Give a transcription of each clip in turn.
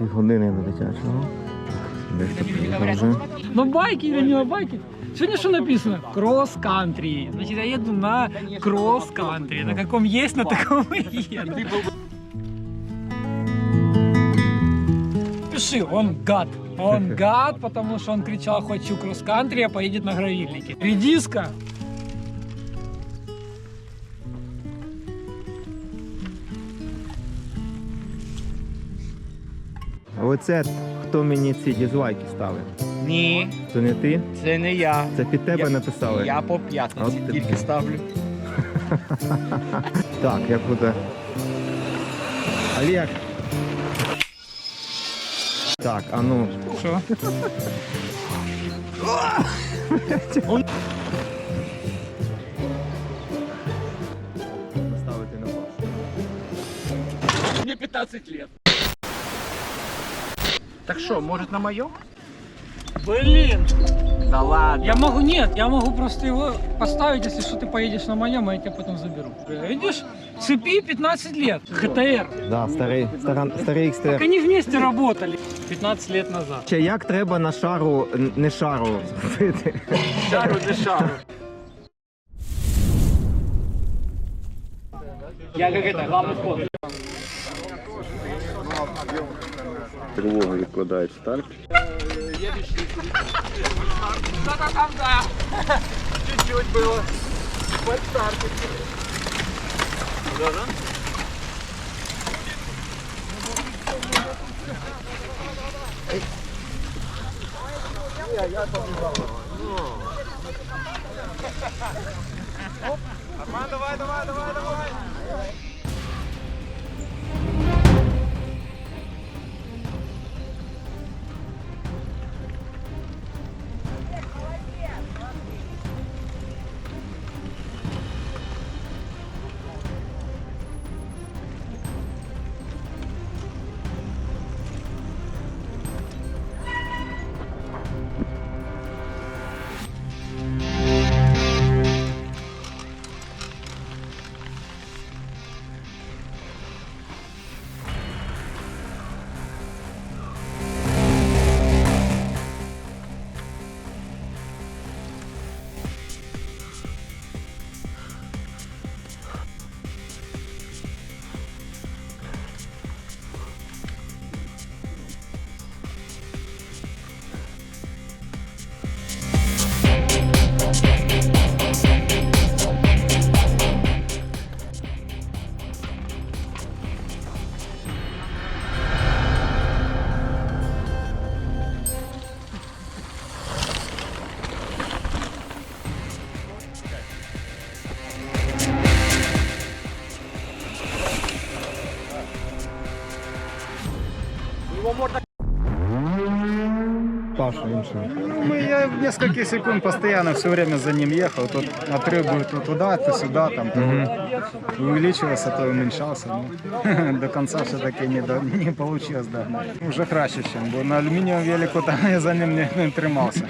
Півгодини до дитячого. Десь тут приїхав вже. Ну байки или не байки? Сегодня что написано? Кросс-кантри. Значит, я еду на кросс-кантри. На каком есть, на таком и еду. Пиши, он гад. Он гад, потому что он кричал «хочу кросс-кантри», а поедет на гравильнике. Редиска. Оце хто мені ці дізлайки ставив? Ні, Це не ти? це не я. Це під тебе Я- написали. Я по п'ятниці От ти тільки ставлю. Так, як буде. Олег. Так, а ну. Что? Поставити на пас. Мені 15 лет. Так що, може на моєму? Блин. Да ладно. Я могу, нет, я могу просто его поставить, если что, ты поедешь на моем, а я тебя потом заберу. Видишь, цепи 15 лет, ХТР. Да, старий, стара, старий Как XTR. они вместе работали 15 лет назад. Ще як треба на шару, н- не шару зробити? Шару не шару. Я как это, главный спонсор. Тривога відкладає старт. Чуть-чуть було. Под старт. Я Арман, давай, давай, давай, давай. Под стартом. Паша, інше. Ну, я в несколько секунд постоянно все время за ним ехал. Тут отрыв то туда, то сюда, там, то увеличивался, то уменьшался. Ну, до конца все-таки не, до- не получилось догнать. Уже краще, чем был. На алюминиевом велику там я за ним не, не тримався.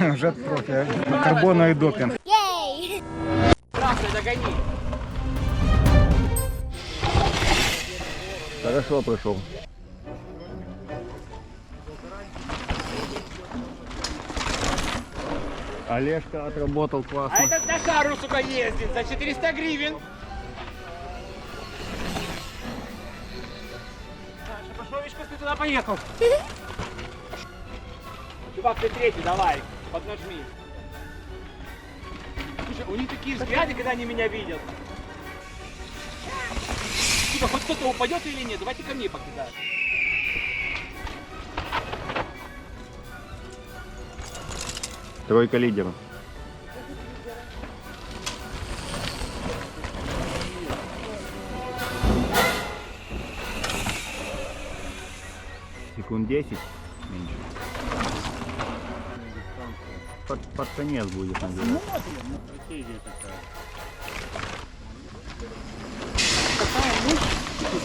Вже трохи карбоновий допінг. Красный, догони. Хорошо прийшов. Олежка отработал А классно. этот на шару, сука, ездит за 400 гривен. Пашовичка, ты туда поехал. Чувак, ты третий, давай, поднажми. Слушай, у них такие взгляды, когда они меня видят. Сука, хоть кто-то упадет или нет, давайте ко мне покидаем. Тройка лидеров. Секунд 10 меньше. Под, под конец будет, наверное.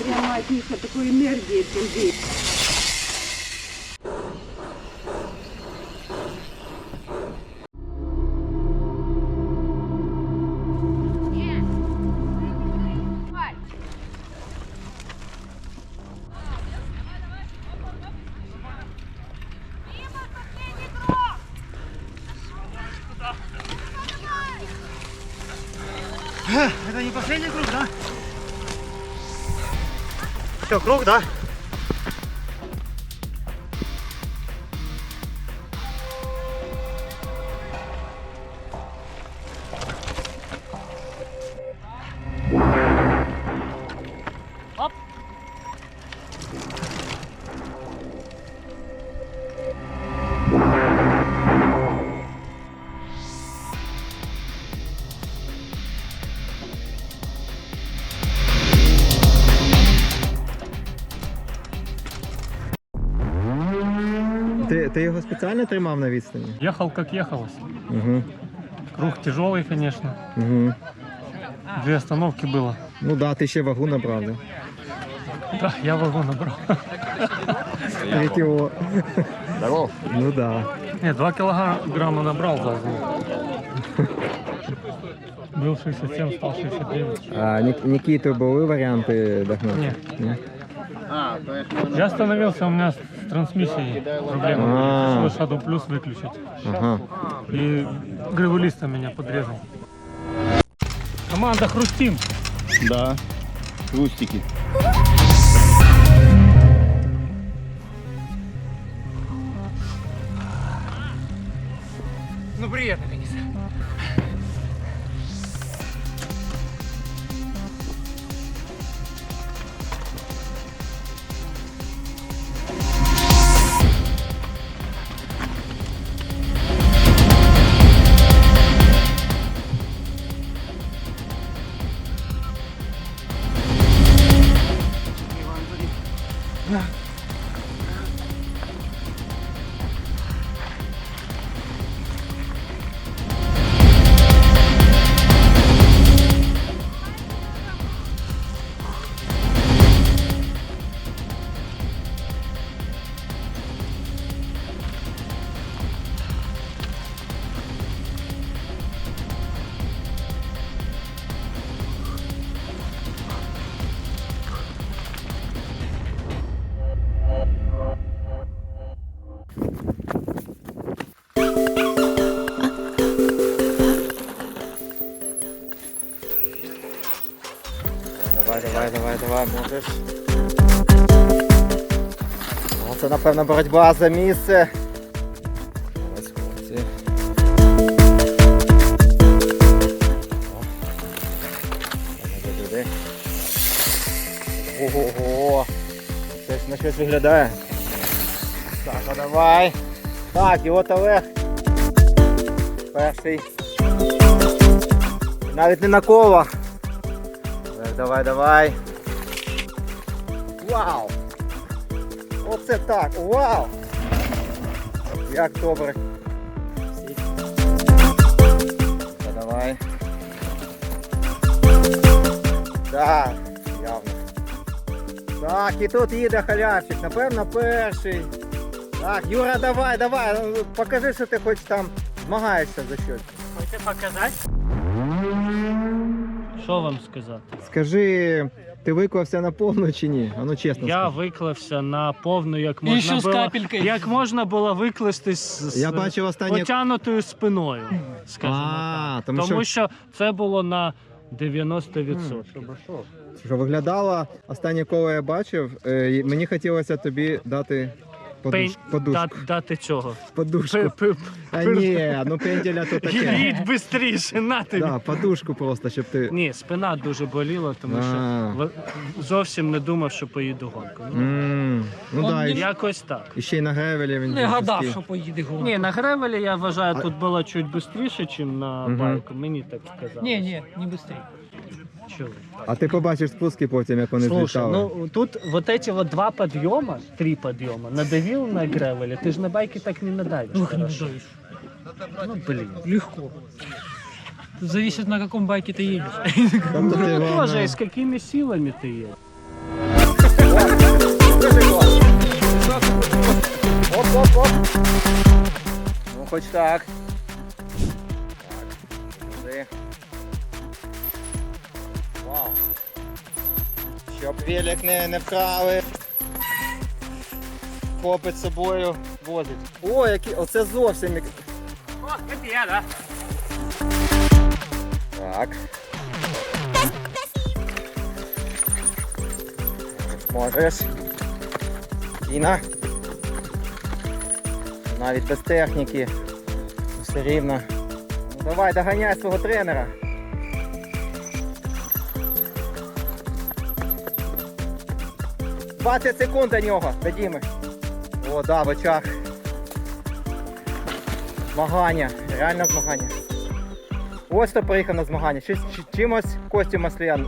прямо от них такой энергии людей. Все, круг, да? Ти, ти його спеціально тримав на відстані? Ехал как ехалось. Угу. Круг тяжелый, конечно. Угу. Две остановки было. Ну да, ти ще вагу набрав, да? Да, я вагон набрал. Третього. Здоров. Ну да. Не, 2 килограмма набрал за зиму. Был 67, стал 69. А Ні- Нікіту були варіанти догнати? Ні. Ні? Я остановился, у меня с трансмиссией проблема. А. Пришлось Shadow Plus выключить. Ага. И гривулистом меня подрезал. Команда Хрустим. Да, хрустики. Ну привет, наконец. Yeah. Давай, можеш. О, це, напевно, боротьба за місце. Ось хлопці. Ого-го. Це на щось виглядає. Так, давай. Так, і от Олег. Перший. Навіть не на. Давай, давай, давай. Вау! Оце так! Вау! Як добре. Та давай. Так, явно. Так, і тут їде халявчик, напевно, перший. Так, Юра, давай, давай, покажи, що ти хоч там змагаєшся за щось. Хочете показати? Що вам сказати? Скажи, ти виклався на повну чи ні? А ну чесно. Я скажи. виклався на повну, як І можна ще з було, капелькою. як можна було викластись з Я бачив останнє. потянутою спиною, скажімо А, так. тому Тому що- що це було на 90%. Що виглядало, останнє коло я бачив, е, і мені хотілося тобі дати подуш... Пень- подушку. да- дати цього. подушку. А ні, ну пенділя то таке. Їдь швидше, на тобі. Да, подушку просто, щоб ти. Ні, спина дуже боліла, тому А. що зовсім не думав, що поїду гонку. Ну, М, Ну да, і, Якось так. і ще й на гревелі він. Не був гадав, жорсткий. що поїде гонку. Ні, на гревелі я вважаю, А- тут було чуть швидше, ніж на Мгм. байку. Мені так сказали. Ні, ні, не швидше Чого? А ти побачиш спуски потім, як вони Слушай, злітали. ну тут вот эти вот два подъема, три подъема, надавил на гревеле, ты же на байке так не надавишь. Ух, не хорошо. надавишь. Ну блин. Легко. Тут зависит, на каком байке ты едешь. Тобто Ну, ти, тоже, головне, и с какими силами ты едешь. Оп, оп, оп. Ну, хоч так. Так. щоб велик не не вкрали. Хлопець з собою возить. О, які... оце зовсім. О, я, да? Так. Можеш. Кіна. Навіть без техніки. Все рівно. Ну, Давай, доганяй свого тренера. «20 секунд до нього, до Діми. О, да, в очах. Змагання, реально змагання. Ось хто приїхав на змагання. Чи, чи- чимось Костю Масліян.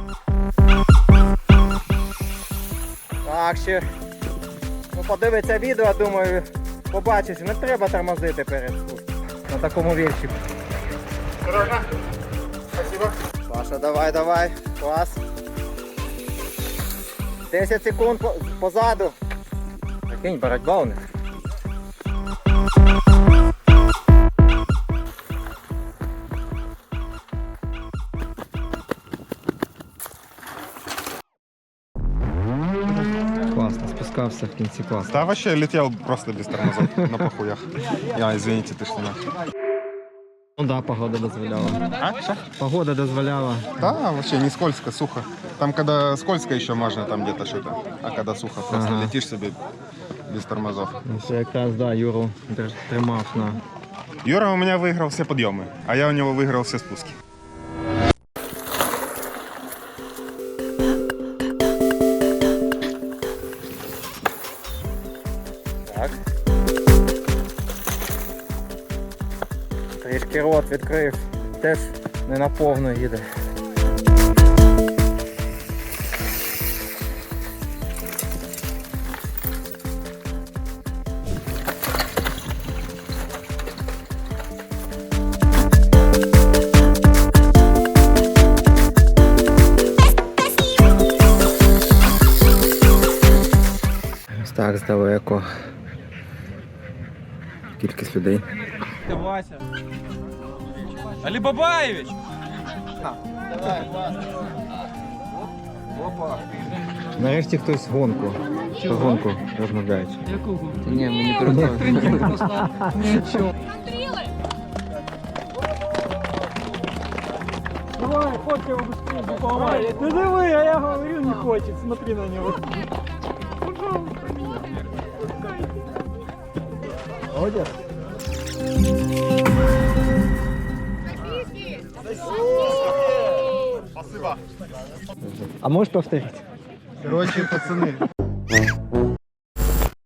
Так, ще. Ну, подивиться відео, думаю, побачиш, не треба тормозити перед. На такому вірчику. Спасибо. Паша, давай, давай. Клас. 10 секунд позаду. Прикинь, боротьба у них. Класно, спускався в кінці класу. Да, вообще летел просто без тормозов на похуях. Я, извините, ты что Ну да, погода дозволяла. А, что? Погода дозволяла. Да, вообще не скользко, сухо. Там, когда скользко, еще можно там где-то что-то. А когда сухо, просто Ага. летишь себе без тормозов. Ну, Ще якраз да, Юру дер- тримав на. Юра у меня выиграл все подъемы, а я у него выиграл все спуски. Трішки рот відкрив. Теж не на повну їде. Так здалеко. Кількість людей. Вася. Али Бабаевич! Нарешті хтось гонку. Про гонку розмовляють. Якого? Ні, мені перестали. Трендів просто нічого. Давай, фоткай его быстрее, заполняй. Ты диви, а я говорю, не хочет. Смотри на него. А можешь повторить? Короче, пацаны,